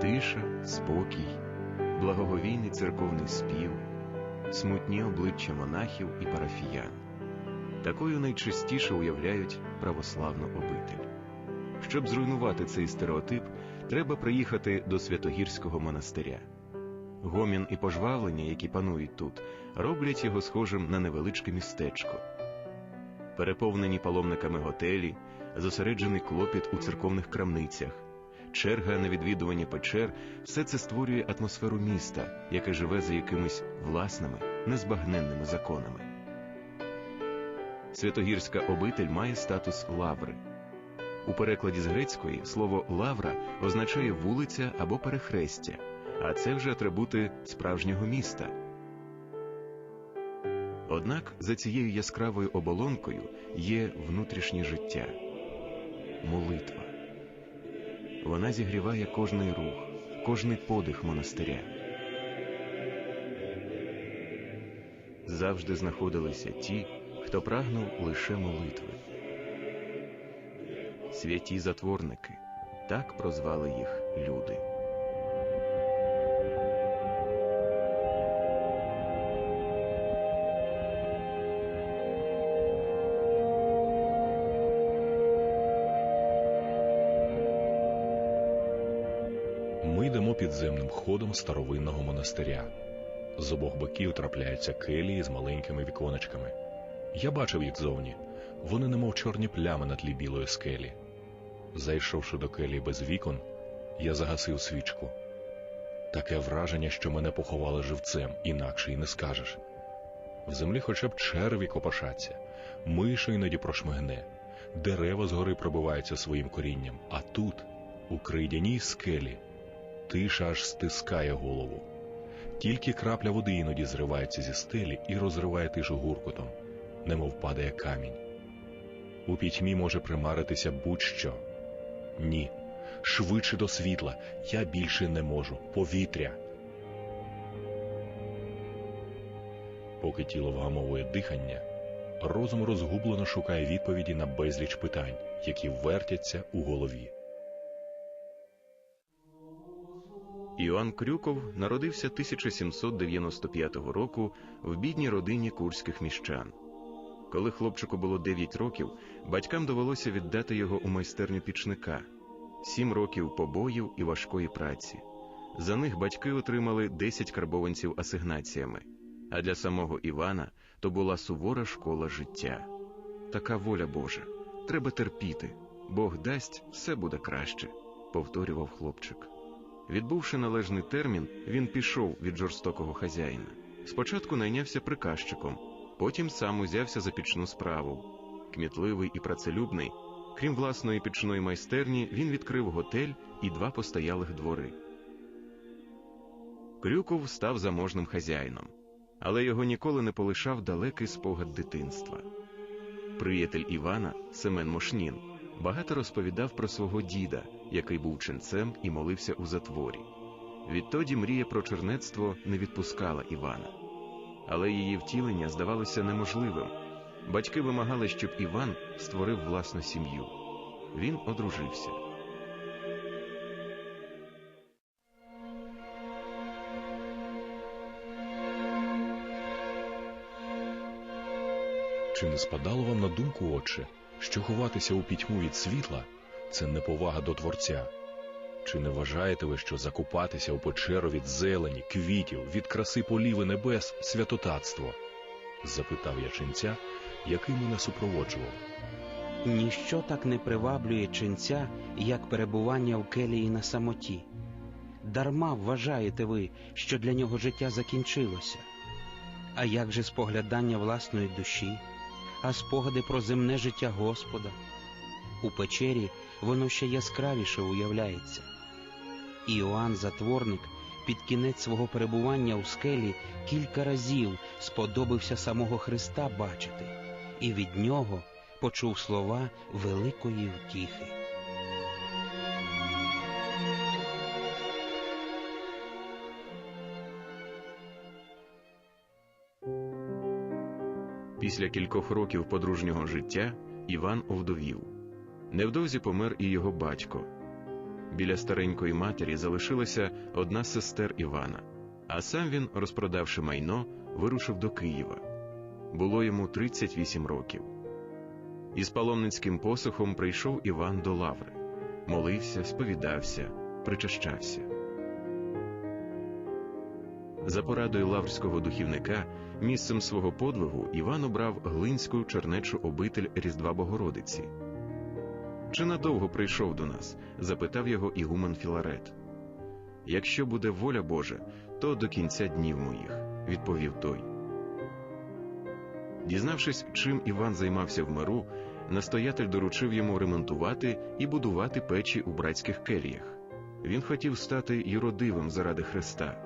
Тиша, спокій, благоговійний церковний спів, смутні обличчя монахів і парафіян. Такою найчастіше уявляють православну обитель. Щоб зруйнувати цей стереотип, треба приїхати до Святогірського монастиря. Гомін і пожвавлення, які панують тут, роблять його схожим на невеличке містечко. Переповнені паломниками готелі, зосереджений клопіт у церковних крамницях, черга на відвідування печер все це створює атмосферу міста, яке живе за якимись власними, незбагненними законами. Святогірська обитель має статус лаври. У перекладі з грецької слово лавра означає вулиця або перехрестя, а це вже атрибути справжнього міста. Однак за цією яскравою оболонкою є внутрішнє життя, молитва. Вона зігріває кожний рух, кожний подих монастиря. Завжди знаходилися ті, хто прагнув лише молитви. Святі затворники так прозвали їх люди. Підземним ходом старовинного монастиря. З обох боків трапляються келії з маленькими віконечками. Я бачив їх зовні. Вони немов чорні плями на тлі білої скелі. Зайшовши до келії без вікон, я загасив свічку. Таке враження, що мене поховали живцем, інакше й не скажеш. В землі хоча б черві копошаться, миша іноді прошмигне, дерева згори пробиваються своїм корінням, а тут, у крейдяній скелі, тиша аж стискає голову. Тільки крапля води іноді зривається зі стелі і розриває тишу гуркотом, немов падає камінь. У пітьмі може примаритися будь-що. Ні, швидше до світла, я більше не можу. Повітря. Поки тіло вгамовує дихання, розум розгублено шукає відповіді на безліч питань, які вертяться у голові. Іоанн Крюков народився 1795 року в бідній родині курських міщан. Коли хлопчику було 9 років, батькам довелося віддати його у майстерню пічника, 7 років побоїв і важкої праці. За них батьки отримали 10 карбованців асигнаціями, а для самого Івана то була сувора школа життя. Така воля Божа, треба терпіти, Бог дасть, все буде краще, повторював хлопчик. Відбувши належний термін, він пішов від жорстокого хазяїна. Спочатку найнявся приказчиком, потім сам узявся за пічну справу. Кмітливий і працелюбний, крім власної пічної майстерні, він відкрив готель і два постоялих двори. Крюков став заможним хазяїном, але його ніколи не полишав далекий спогад дитинства. Приятель Івана, Семен Мошнін, багато розповідав про свого діда, який був ченцем і молився у затворі. Відтоді мрія про чернецтво не відпускала Івана, але її втілення здавалося неможливим. Батьки вимагали, щоб Іван створив власну сім'ю. Він одружився. Чи не спадало вам на думку, отче, що ховатися у пітьму від світла це неповага до Творця? Чи не вважаєте ви, що закупатися у печеру від зелені, квітів, від краси полів і небес святотатство? запитав я ченця, який мене супроводжував. Ніщо так не приваблює ченця, як перебування в келії на самоті. Дарма вважаєте ви, що для нього життя закінчилося. А як же споглядання власної душі, а спогади про земне життя Господа? У печері воно ще яскравіше уявляється. Іоанн Затворник під кінець свого перебування у скелі кілька разів сподобався самого Христа бачити, і від нього почув слова великої втіхи. Після кількох років подружнього життя Іван овдовів. Невдовзі помер і його батько. Біля старенької матері залишилася одна з сестер Івана, а сам він, розпродавши майно, вирушив до Києва. Було йому 38 років. Із паломницьким посохом прийшов Іван до лаври, молився, сповідався, причащався. За порадою лаврського духівника, місцем свого подвигу Іван обрав глинську чернечу обитель Різдва Богородиці. Чи надовго прийшов до нас? запитав його Ігумен Філарет. Якщо буде воля Божа, то до кінця днів моїх, відповів той. Дізнавшись, чим Іван займався в миру, настоятель доручив йому ремонтувати і будувати печі у братських келіях. Він хотів стати юродивим заради Христа.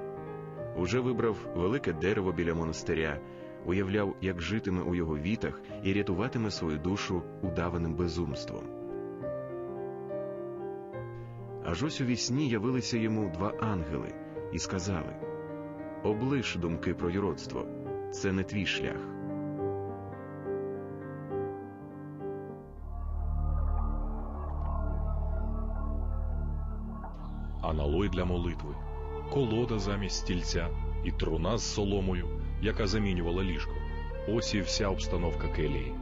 Уже вибрав велике дерево біля монастиря, уявляв, як житиме у його вітах і рятуватиме свою душу удаваним безумством. Аж ось у вісні явилися йому два ангели і сказали: Облиш думки про юродство, це не твій шлях. аналой для молитви, колода замість стільця і труна з соломою, яка замінювала ліжко. Ось і вся обстановка келії.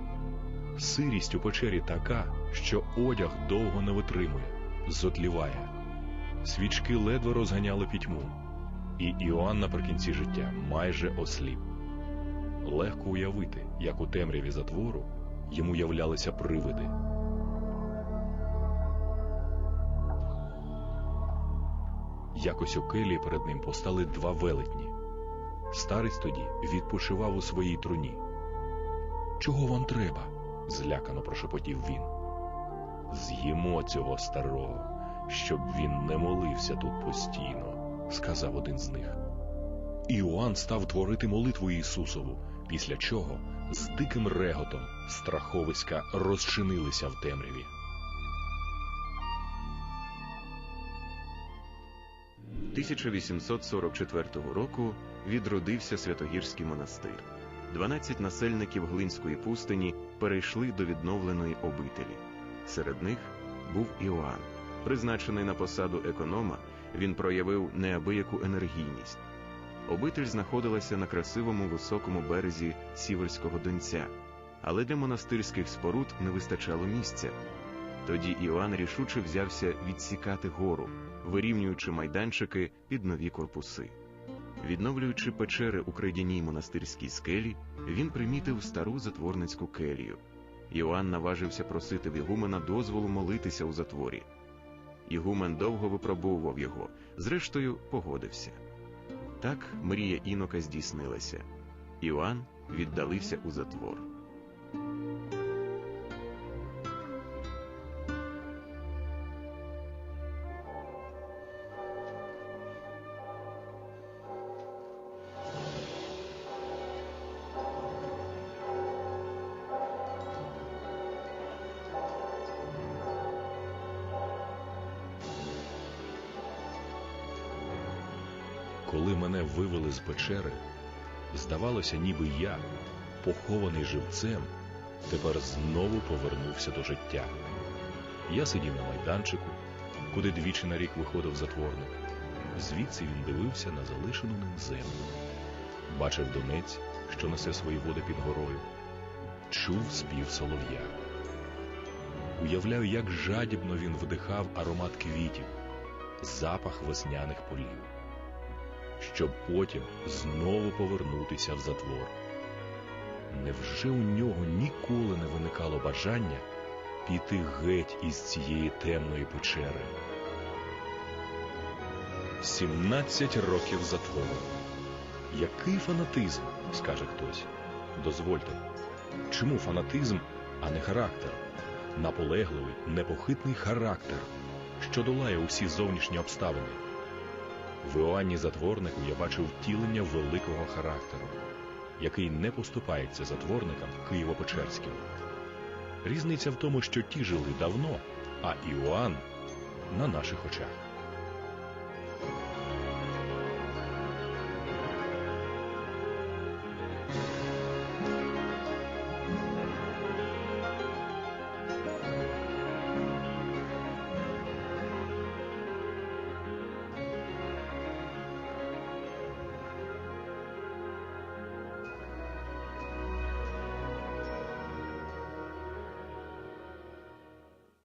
Сирість у печері така, що одяг довго не витримує, зотліває. Свічки ледве розганяли пітьму, і Іоанн наприкінці життя майже осліп. Легко уявити, як у темряві затвору йому являлися привиди. Якось у келії перед ним постали два велетні. Старець тоді відпочивав у своїй труні. Чого вам треба? злякано прошепотів він. З'їмо цього старого, щоб він не молився тут постійно, сказав один з них. Іоанн став творити молитву Ісусову, після чого з диким реготом страховиська розчинилися в темряві. 1844 року відродився Святогірський монастир. 12 насельників Глинської пустині перейшли до відновленої обителі. Серед них був Іоанн. Призначений на посаду економа, він проявив неабияку енергійність. Обитель знаходилася на красивому високому березі Сіверського Донця, але для монастирських споруд не вистачало місця. Тоді Іоанн рішуче взявся відсікати гору, вирівнюючи майданчики під нові корпуси. Відновлюючи печери у крайдяній монастирській скелі, він примітив стару затворницьку келію. Іоанн наважився просити в Ігумена дозволу молитися у затворі. Ігумен довго випробовував його, зрештою погодився. Так мрія інока здійснилася. Іоанн віддалився у затвор. Коли мене вивели з печери, здавалося, ніби я, похований живцем, тепер знову повернувся до життя. Я сидів на майданчику, куди двічі на рік виходив затворник. Звідси він дивився на залишену ним землю, бачив донець, що несе свої води під горою, чув спів солов'я. Уявляю, як жадібно він вдихав аромат квітів, запах весняних полів щоб потім знову повернутися в затвор. Невже у нього ніколи не виникало бажання піти геть із цієї темної печери? 17 років затвору. Який фанатизм, скаже хтось. Дозвольте. Чому фанатизм, а не характер? Наполегливий, непохитний характер, що долає усі зовнішні обставини. В Іоанні Затворнику я бачив втілення великого характеру, який не поступається затворникам Києво-Печерським. Різниця в тому, що ті жили давно, а Іоанн на наших очах.